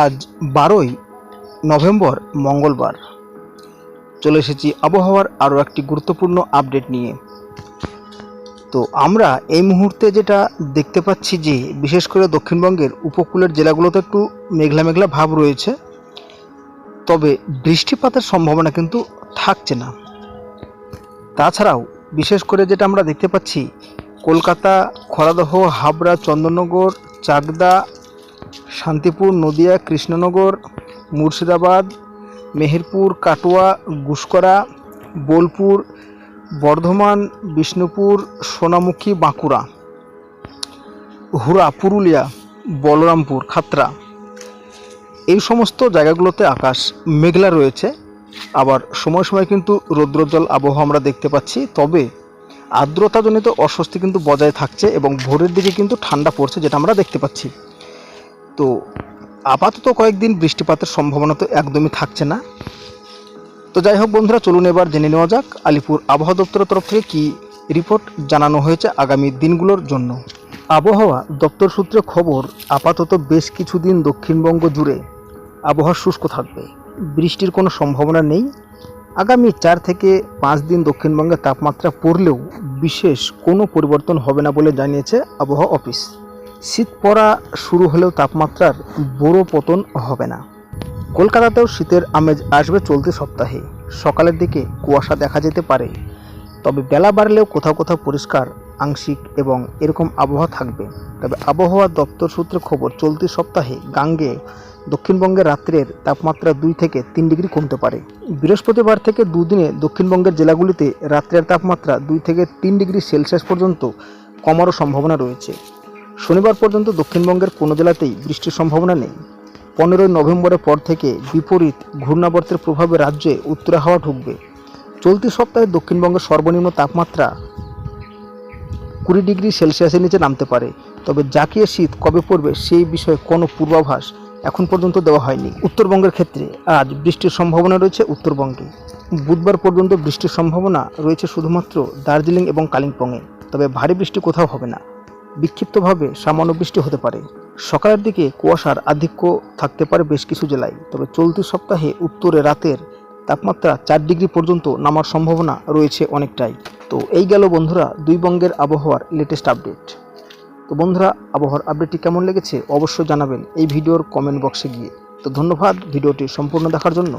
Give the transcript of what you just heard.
আজ বারোই নভেম্বর, মঙ্গলবার। চলে এসেছি আবহাওয়ার আরও একটি গুরুত্বপূর্ণ আপডেট নিয়ে। তো আমরা এই মুহূর্তে যেটা দেখতে পাচ্ছি যে, বিশেষ করে দক্ষিণবঙ্গের উপকূলের জেলাগুলোতে একটু মেঘলা মেঘলা ভাব রয়েছে। তবে বৃষ্টিপাতের সম্ভাবনা কিন্তু থাকছে না। তাছাড়াও বিশেষ করে যেটা আমরা দেখতে পাচ্ছি, কলকাতা, খরাদহ, হাবড়া, চন্দননগর, চাকদা শান্তিপুর, নদিয়া, কৃষ্ণনগর, মুর্শিদাবাদ, মেহেরপুর, কাটোয়া, গুসকরা, বোলপুর, বর্ধমান, বিষ্ণুপুর, সোনামুখী, বাঁকুড়া। হুড়া পুরুলিয়া, বলরামপুর খাতড়া এই সমস্ত জায়গাগুলোতে আকাশ মেঘলা রয়েছে। আবার সময় সময় কিন্তু রৌদ্রোজ্জ্বল আবহাওয়া আমরা দেখতে পাচ্ছি। তবে আর্দ্রতাজনিত অস্বস্তি কিন্তু বজায় থাকছে এবং ভোরের দিকে কিন্তু ঠান্ডা পড়ছে, যেটা আমরা দেখতে পাচ্ছি। তো আপাতত কয়েকদিন বৃষ্টিপাতের সম্ভাবনা তো একদমই থাকছে না। তো যাই হোক বন্ধুরা, চলুন এবার জেনে নেওয়া যাক আলিপুর আবহাওয়া দপ্তরের তরফ থেকে কি রিপোর্ট জানানো হয়েছে আগামী দিনগুলোর জন্য। আবহাওয়া দপ্তর সূত্রে খবর, আপাতত বেশ কিছুদিন দক্ষিণবঙ্গ জুড়ে আবহাওয়া শুষ্ক থাকবে। বৃষ্টির কোনো সম্ভাবনা নেই। আগামী চার থেকে পাঁচ দিন দক্ষিণবঙ্গে তাপমাত্রা পড়লেও বিশেষ কোনো পরিবর্তন হবে না বলে জানিয়েছে আবহাওয়া অফিস। শীত পড়া শুরু হলেও তাপমাত্রার বড় পতন হবে না। কলকাতাতেও শীতের আমেজ আসবে চলতি সপ্তাহে। সকালের দিকে কুয়াশা দেখা যেতে পারে, তবে বেলা বাড়লেও কোথাও কোথাও পরিষ্কার, আংশিক এবং এরকম আবহাওয়া থাকবে। তবে আবহাওয়া দপ্তর সূত্রে খবর, চলতি সপ্তাহে গাঙ্গে দক্ষিণবঙ্গের রাত্রের তাপমাত্রা দুই থেকে তিন ডিগ্রি কমতে পারে। বৃহস্পতিবার থেকে দুদিনে দক্ষিণবঙ্গের জেলাগুলিতে রাত্রের তাপমাত্রা দুই থেকে তিন ডিগ্রি সেলসিয়াস পর্যন্ত কমারও সম্ভাবনা রয়েছে। শনিবার পর্যন্ত দক্ষিণবঙ্গের কোনো জেলাতেই বৃষ্টির সম্ভাবনা নেই। পনেরোই নভেম্বরের পর থেকে বিপরীত ঘূর্ণাবর্তের প্রভাবে রাজ্যে উত্তরা হাওয়া ঢুকবে। চলতি সপ্তাহে দক্ষিণবঙ্গের সর্বনিম্ন তাপমাত্রা কুড়ি ডিগ্রি সেলসিয়াসের নিচে নামতে পারে। তবে জাকিয়ে শীত কবে পড়বে সেই বিষয়ে কোনো পূর্বাভাস এখন পর্যন্ত দেওয়া হয়নি। উত্তরবঙ্গের ক্ষেত্রে আজ বৃষ্টির সম্ভাবনা রয়েছে উত্তরবঙ্গে। বুধবার পর্যন্ত বৃষ্টির সম্ভাবনা রয়েছে শুধুমাত্র দার্জিলিং এবং কালিম্পংয়ে। তবে ভারী বৃষ্টি কোথাও হবে না। বিক্ষিপ্তভাবে সামান্য বৃষ্টি হতে পারে। সকালের দিকে কুয়াশার আধিক্য থাকতে পারে বেশ কিছু জেলায়, তবে চলতি সপ্তাহে উত্তরে রাতের তাপমাত্রা চার ডিগ্রি পর্যন্ত নামার সম্ভাবনা রয়েছে অনেকটাই। তো এই গেল বন্ধুরা দুই বঙ্গের আবহাওয়ার লেটেস্ট আপডেট তো বন্ধুরা, আবহাওয়ার আপডেটটি কেমন লেগেছে অবশ্যই জানাবেন এই ভিডিওর কমেন্ট বক্সে গিয়ে। তো ধন্যবাদ ভিডিওটি সম্পূর্ণ দেখার জন্য।